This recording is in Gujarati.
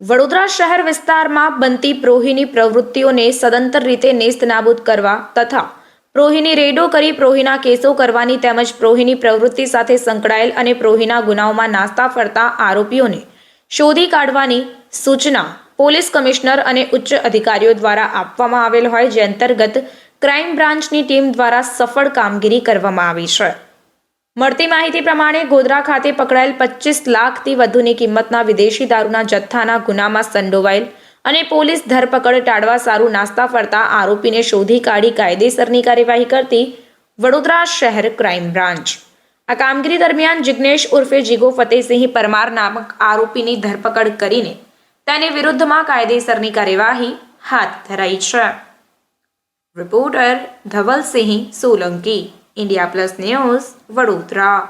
વડોદરા શહેર વિસ્તારમાં બનતી પ્રોહીની પ્રવૃત્તિઓને સદંતર રીતે નેસ્તનાબૂદ કરવા તથા પ્રોહીની રેડો કરી પ્રોહીના કેસો કરવાની તેમજ પ્રોહીની પ્રવૃત્તિ સાથે સંકળાયેલ અને પ્રોહીના ગુનાઓમાં નાસ્તા ફરતા આરોપીઓને શોધી કાઢવાની સૂચના પોલીસ કમિશનર અને ઉચ્ચ અધિકારીઓ દ્વારા આપવામાં આવેલ હોય જે અંતર્ગત ક્રાઇમ બ્રાન્ચની ટીમ દ્વારા સફળ કામગીરી કરવામાં આવી છે. મળતી માહિતી પ્રમાણે ગોધરા ખાતે પકડાયેલ પચીસ લાખથી વધુની કિંમતના વિદેશી દારૂના જથ્થાના ગુનામાં સંડોવાયેલ અને પોલીસ ધરપકડ ટાળવા સારું નાસ્તા ફરતા આરોપીને શોધી કાઢી કાયદેસરની કાર્યવાહી કરતી વડોદરા શહેર ક્રાઇમ બ્રાન્ચ. આ કામગીરી દરમિયાન જિગ્નેશ ઉર્ફે જીગો ફતેહસિંહ પરમાર નામક આરોપીની ધરપકડ કરીને તેની વિરુદ્ધમાં કાયદેસરની કાર્યવાહી હાથ ધરાઈ છે. Reporter Dhavalsinh Solanki. India plus news Vadodara